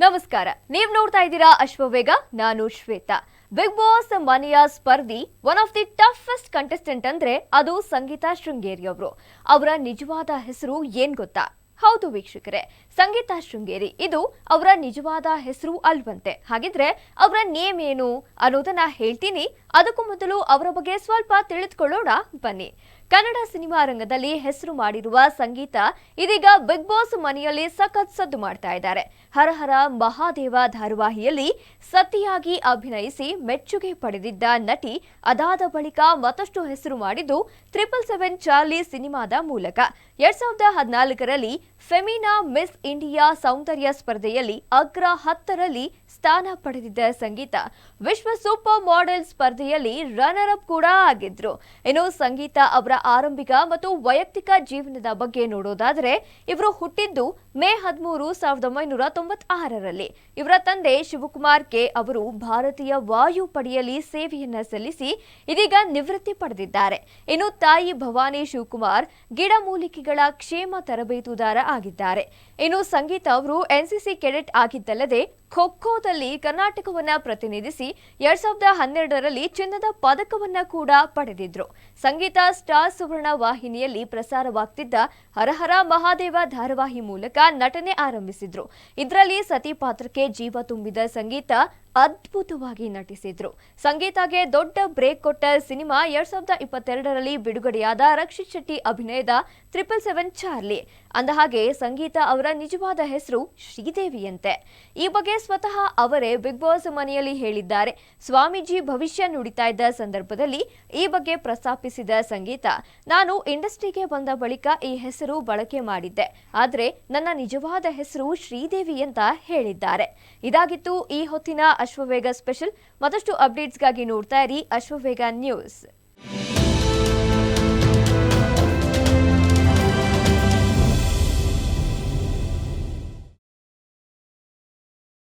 ನಮಸ್ಕಾರ. ನೀವ್ ನೋಡ್ತಾ ಇದ್ದೀರಾ ಅಶ್ವವೇಗ ನಾನು ಶ್ವೇತಾ. ಬಿಗ್ ಬಾಸ್ ಮನೆಯ ಸ್ಪರ್ಧಿ one of the toughest contestant ಅಂದ್ರೆ ಅದು ಸಂಗೀತಾ ಶೃಂಗೇರಿ ಅವರು. ಅವರ ನಿಜವಾದ ಹೆಸರು ಏನ್ ಗೊತ್ತಾ? ಹೌದು ವೀಕ್ಷಕರೇ, ಸಂಗೀತಾ ಶೃಂಗೇರಿ. ಇದು ಅವರ ನಿಜವಾದ ಹೆಸರು ಅಲ್ವಂತೆ. ಹಾಗಿದ್ರೆ ಅವರ ನೇಮ್ ಏನು ಅನ್ನೋದನ್ನ ಹೇಳ್ತೀನಿ. ಅದಕ್ಕೂ ಮೊದಲು ಅವರ ಬಗ್ಗೆ ಸ್ವಲ್ಪ ತಿಳಿದುಕೊಳ್ಳೋಣ, ಬನ್ನಿ. ಕನ್ನಡ ಸಿನಿಮಾ ರಂಗದಲ್ಲಿ ಹೆಸರು ಮಾಡಿರುವ ಸಂಗೀತ ಇದೀಗ ಬಿಗ್ ಬಾಸ್ ಮನೆಯಲ್ಲಿ ಸಖತ್ ಸದ್ದು ಮಾಡ್ತಾ ಇದ್ದಾರೆ. ಹರಹರ ಮಹಾದೇವ ಧಾರಾವಾಹಿಯಲ್ಲಿ ಸತಿಯಾಗಿ ಅಭಿನಯಿಸಿ ಮೆಚ್ಚುಗೆ ಪಡೆದಿದ್ದ ನಟಿ ಅದಾದ ಬಳಿಕ ಮತ್ತಷ್ಟು ಹೆಸರು ಮಾಡಿದ್ದು ಟ್ರಿಪಲ್ ಸೆವೆನ್ ಚಾರ್ಲಿ ಸಿನಿಮಾದ ಮೂಲಕ. ಎರಡ್ ಸಾವಿರದ ಹದಿನಾಲ್ಕರಲ್ಲಿ ಫೆಮಿನಾ ಮಿಸ್ ಇಂಡಿಯಾ ಸೌಂದರ್ಯ ಸ್ಪರ್ಧೆಯಲ್ಲಿ ಅಗ್ರ ಹತ್ತರಲ್ಲಿ ಸ್ಥಾನ ಪಡೆದಿದ್ದ ಸಂಗೀತ. ವಿಶ್ವ ಸೂಪರ್ ಮಾಡೆಲ್ ಸ್ಪರ್ಧೆಯಲ್ಲಿ ರನ್ನರ್ ಅಪ್ ಕೂಡ ಆಗಿದ್ರು. ಇನ್ನು ಸಂಗೀತ ಅವರ ಆರಂಭಿಕ ಮತ್ತು ವೈಯಕ್ತಿಕ ಜೀವನದ ಬಗ್ಗೆ ನೋಡೋದಾದರೆ, ಇವರು ಹುಟ್ಟಿದ್ದು ಮೇ ಹದಿಮೂರು ಸಾವಿರದ ಒಂಬೈನೂರ ತೊಂಬತ್ತಾರರಲ್ಲಿ. ಇವರ ತಂದೆ ಶಿವಕುಮಾರ್ ಕೆ ಅವರು ಭಾರತೀಯ ವಾಯುಪಡೆಯಲ್ಲಿ ಸೇವೆಯನ್ನು ಸಲ್ಲಿಸಿ ಇದೀಗ ನಿವೃತ್ತಿ ಪಡೆದಿದ್ದಾರೆ. ಇನ್ನು ತಾಯಿ ಭವಾನಿ ಶಿವಕುಮಾರ್ ಗಿಡಮೂಲಿಕೆಗಳ ಕ್ಷೇಮ ತರಬೇತುದಾರ ಆಗಿದ್ದಾರೆ. ಇನ್ನು ಸಂಗೀತ ಅವರು ಎನ್ಸಿಸಿ ಕೆಡೆಟ್ ಆಗಿದ್ದಲ್ಲದೆ ಖೋ ಖೋದಲ್ಲಿ ಕರ್ನಾಟಕವನ್ನ ಪ್ರತಿನಿಧಿಸಿ ಎರಡ್ ಸಾವಿರದ ಹನ್ನೆರಡರಲ್ಲಿ ಚಿನ್ನದ ಪದಕವನ್ನ ಕೂಡ ಪಡೆದಿದ್ರು. ಸಂಗೀತ ಸ್ಟಾರ್ ಸುವರ್ಣ ವಾಹಿನಿಯಲ್ಲಿ ಪ್ರಸಾರವಾಗ್ತಿದ್ದ ಹರಹರ ಮಹಾದೇವ ಧಾರಾವಾಹಿ ಮೂಲಕ ನಟನೆ ಆರಂಭಿಸಿದ್ರು. ಇದರಲ್ಲಿ ಸತಿ ಪಾತ್ರಕ್ಕೆ ಜೀವ ತುಂಬಿದ ಸಂಗೀತ ಅದ್ಭುತವಾಗಿ ನಟಿಸಿದ್ರು. ಸಂಗೀತಗೆ ದೊಡ್ಡ ಬ್ರೇಕ್ ಕೊಟ್ಟ ಸಿನಿಮಾ ಎರಡ್ ಸಾವಿರದ ಇಪ್ಪತ್ತೆರಡರಲ್ಲಿ ಬಿಡುಗಡೆಯಾದ ರಕ್ಷಿತ್ ಶೆಟ್ಟಿ ಅಭಿನಯದ ಟ್ರಿಪಲ್ ಸೆವೆನ್ ಚಾರ್ಲಿ. ಅಂದಹಾಗೆ ಸಂಗೀತ ಅವರ ನಿಜವಾದ ಹೆಸರು ಶ್ರೀದೇವಿಯಂತೆ. ಈ ಬಗ್ಗೆ ಸ್ವತಃ ಅವರೇ ಬಿಗ್ ಬಾಸ್ ಮನೆಯಲ್ಲಿ ಹೇಳಿದ್ದಾರೆ. ಸ್ವಾಮೀಜಿ ಭವಿಷ್ಯ ನುಡಿತಾ ಇದ್ದ ಸಂದರ್ಭದಲ್ಲಿ ಈ ಬಗ್ಗೆ ಪ್ರಸ್ತಾಪಿಸಿದ ಸಂಗೀತ, ನಾನು ಇಂಡಸ್ಟ್ರಿಗೆ ಬಂದ ಬಳಿಕ ಈ ಹೆಸರು ಬಳಕೆ ಮಾಡಿದ್ದೆ. ಆದರೆ ನನ್ನ ನಿಜವಾದ ಹೆಸರು ಶ್ರೀದೇವಿ ಅಂತ ಹೇಳಿದ್ದಾರೆ. ಇದಾಗಿತ್ತು ಈ ಹೊತ್ತಿನ ಅಶ್ವವೇಗ ಸ್ಪೆಷಲ್. ಮತ್ತಷ್ಟು ಅಪ್ಡೇಟ್ಸ್ಗಾಗಿ ನೋಡ್ತಾ ಇರಿ ಅಶ್ವವೇಗ ನ್ಯೂಸ್.